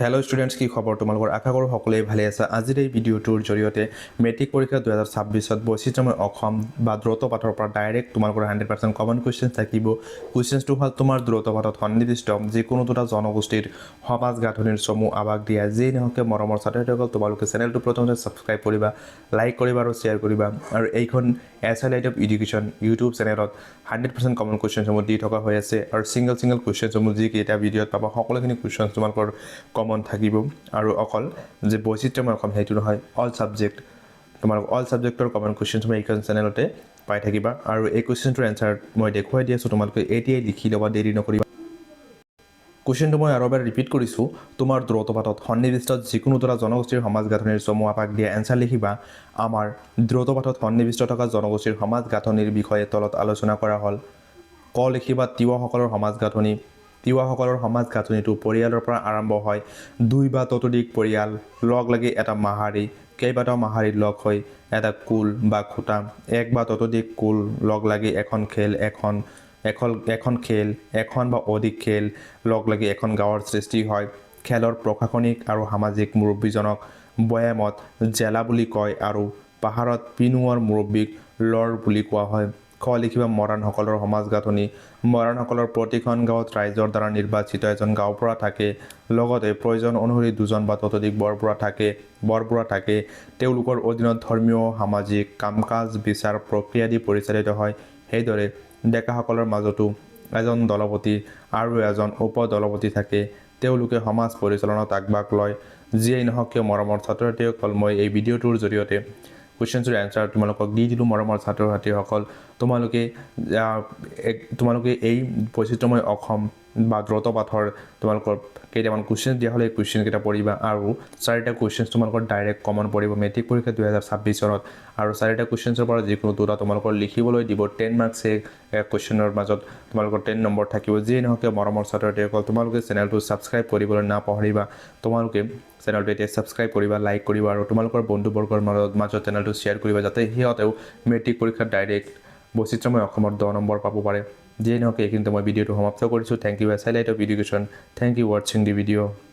Hello' students কি খবৰ? তোমালোকৰ আশা কৰোঁ সকলোৱে ভালে আছে। আজিৰ এই ভিডিঅ'টোৰ জৰিয়তে মেট্ৰিক পৰীক্ষা দুহেজাৰ ছাব্বিছত বৈচিত্ৰময় অসম বা দ্ৰুত পাঠৰ পৰা ডাইৰেক্ট তোমালোকৰ হাণ্ড্ৰেড পাৰ্চেণ্ট কমন কুৱেশ্যনছ থাকিব। কুৱেশ্যনছটো হ'ল তোমাৰ দ্ৰুত পাঠত সন্নিৱিষ্ট যিকোনো দুটা জনগোষ্ঠীৰ সমাজ গাঁথনিৰ চমু আৱাস দিয়া। যিয়ে নহওক মৰমৰ ছাত্ৰ ছাত্ৰীসকল তোমালোকে চেনেলটো প্ৰথমতে ছাবস্ক্ৰাইব কৰিবা লাইক কৰিবা আৰু শ্বেয়াৰ কৰিবা। আৰু এইখন S light of education YouTube চেনেলত হাণ্ড্ৰেড পাৰ্চেণ্ট কমন কুৱেশ্যনসমূহ দি থকা হৈ আছে। আৰু ছিংগল ছিংগল কুৱেশ্যনসমূহ যিকেইটা ভিডিঅ'ত পাবা, সকলোখিনি কুৱেশ্যন তোমালোকৰ কমন থাকিব আৰু অকল যে বৈচিত্ৰময় অসম সেইটো নহয় অল ছাবজেক্ট তোমালোক অল ছাবজেক্টৰ কমন কুৱেশ্যনসমূহ এইখন চেনেলতে পাই থাকিবা আৰু এই কুৱেশ্যনটোৰ এনচাৰ মই দেখুৱাই দি আছোঁ, তোমালোকে এতিয়াই লিখি ল'বা, দেৰি নকৰিবা। কুৱেশ্যনটো মই আৰু এবাৰ ৰিপিট কৰিছোঁ, তোমাৰ দ্ৰুতপাতত সন্নিৱিষ্ট যিকোনো দুটা জনগোষ্ঠীৰ সমাজ গাঁথনিৰ চমু আপাক দিয়া এনচাৰ লিখিবা, আমাৰ দ্ৰুতপাতত সন্নিৱিষ্ট থকা জনগোষ্ঠীৰ সমাজ গাঁথনিৰ বিষয়ে তলত আলোচনা কৰা হ'ল। ক লিখিবা তিৱাসকলৰ সমাজ গাঁথনি তিৱাসকলৰ সমাজ গাঁথনিটো পৰিয়ালৰ পৰা আৰম্ভ হয়। দুই বা ততোধিক পৰিয়াল, লগ লাগি এটা মাহাৰী, কেইবাটাও মাহাৰী লগ হৈ এটা কুল বা খুঁটা, এক বা ততোধিক কুল লগ লাগি এখন খেল, এখন এখন এখন খেল, এখন বা অধিক খেল লগ লাগি এখন গাঁৱৰ সৃষ্টি হয়। খেলৰ প্ৰশাসনিক আৰু সামাজিক মুৰব্বীজনক বয়ামত জেলা বুলি কয় আৰু পাহাৰত পিনোৱাৰ মুৰব্বীক লৰ বুলি কোৱা হয়। খ লিখিবা মৰাণসকলৰ সমাজ গাঁথনি, মৰাণসকলৰ প্ৰতিখন গাঁৱত ৰাইজৰ দ্বাৰা নিৰ্বাচিত এজন গাঁওবুঢ়া থাকে। লগতে প্ৰয়োজন অনুসৰি দুজন বা ততোধিক বৰবুঢ়া থাকে বৰবুঢ়া থাকে। তেওঁলোকৰ অধীনত ধৰ্মীয়, সামাজিক কাম কাজ বিচাৰ, প্ৰক্ৰিয়া আদি পৰিচালিত হয়। সেইদৰে ডেকাসকলৰ মাজতো এজন দলপতি আৰু এজন উপ দলপতি থাকে। তেওঁলোকে সমাজ পৰিচালনাত আগভাগ লয়। যিয়েই নহওক কিয়, মৰমৰ ছাত্ৰ ছাত্ৰীসকল মই এই ভিডিঅ'টোৰ জৰিয়তে কুৱেশ্যনছৰ এনচাৰ তোমালোকক দি দিলোঁ মৰমৰ ছাত্ৰ ছাত্ৰীসকল তোমালোকে তোমালোকে এই বৈচিত্ৰময় অসম বা দ্ৰুত পাঠৰ তোমালোকৰ কেইটামান কুৱেশ্যন দিয়া হ'লে, এই কুৱেশ্যনকেইটা পঢ়িবা আৰু চাৰিটা কুৱেশ্যনছ তোমালোকৰ ডাইৰেক্ট কমন পৰিব মেট্ৰিক পৰীক্ষা দুহেজাৰ ছাব্বিছ চনত। আৰু চাৰিটা কুৱেশ্যনছৰ পৰা যিকোনো দুটা তোমালোকৰ লিখিবলৈ দিব। টেন মাৰ্কছে কুৱেশ্যনৰ মাজত তোমালোকৰ টেন নম্বৰ থাকিব। যিয়ে নহওক মৰমৰ ছাত্ৰ ছাত্ৰীসকল তোমালোকে চেনেলটো ছাবস্ক্ৰাইব কৰিবলৈ নাপাহৰিবা তোমালোকে চেনেলটো এতিয়া ছাবস্ক্ৰাইব কৰিবা লাইক কৰিবা আৰু তোমালোকৰ বন্ধুবৰ্গৰ মাজত মাজত চেনেলটো শ্বেয়াৰ কৰিবা, যাতে সিহঁতেও মেট্ৰিক পৰীক্ষাত ডাইৰেক্ট বৈচিত্ৰময় অসমৰ দহ নম্বৰ পাব পাৰে। যিয়ে নহওক এইখিনিতে মই ভিডিঅ'টো সমাপ্ত কৰিছোঁ thank you S I light of education thank you ৱাটছিং the ভিডিঅ'